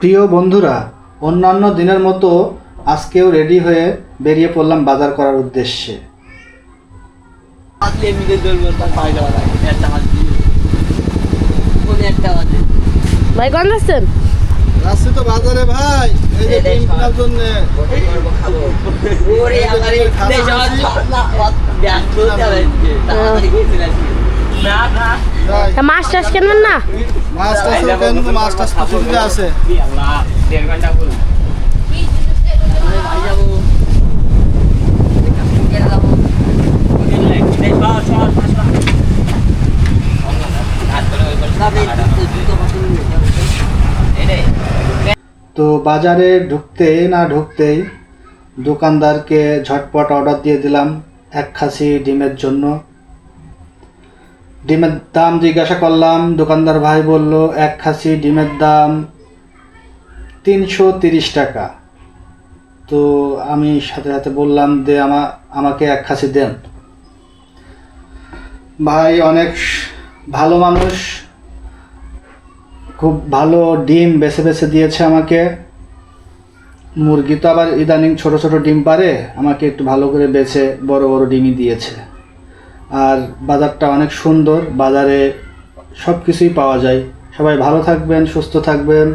প্রিয় বন্ধুরা অন্যান্য দিনের মতো আজকেও রেডি হয়ে বেরিয়ে পড়লাম বাজার করার উদ্দেশ্যে। ভাই কোন তো বাজারে ভাই। এই যে ডিম কেনার জন্য। ওরে আমার এই দেশ তা মাছ টাছ কিনবেন না? মাছ টাছ কিন্তু মাছ টাছ তো আছে। আল্লাহ দেড় ঘণ্টা বল তো বাজারে ঢুকতে না ঢুকতেই দোকানদারকে ঝটপট অর্ডার দিয়ে দিলাম এক খাসি ডিমের জন্য। ডিমের দাম জিজ্ঞাসা করলাম, দোকানদার ভাই বলল, এক খাসি ডিমের দাম তিনশো তিরিশ টাকা। তো আমি সাথে সাথে বললাম যে আমা, আমাকে এক খাসি দেন। ভাই অনেক ভালো মানুষ, খুব ভালো ডিম বেছে বেছে দিয়েছে আমাকে। মুরগি তো আবার ইদানিং ছোট ছোট ডিম পারে, আমাকে একটু ভালো করে বেছে, বড় বড় ডিমই দিয়েছে। আর বাজারটা অনেক সুন্দর বাজারে সব কিছুই পাওয়া যায়। সবাই ভালো থাকবেন সুস্থ থাকবেন।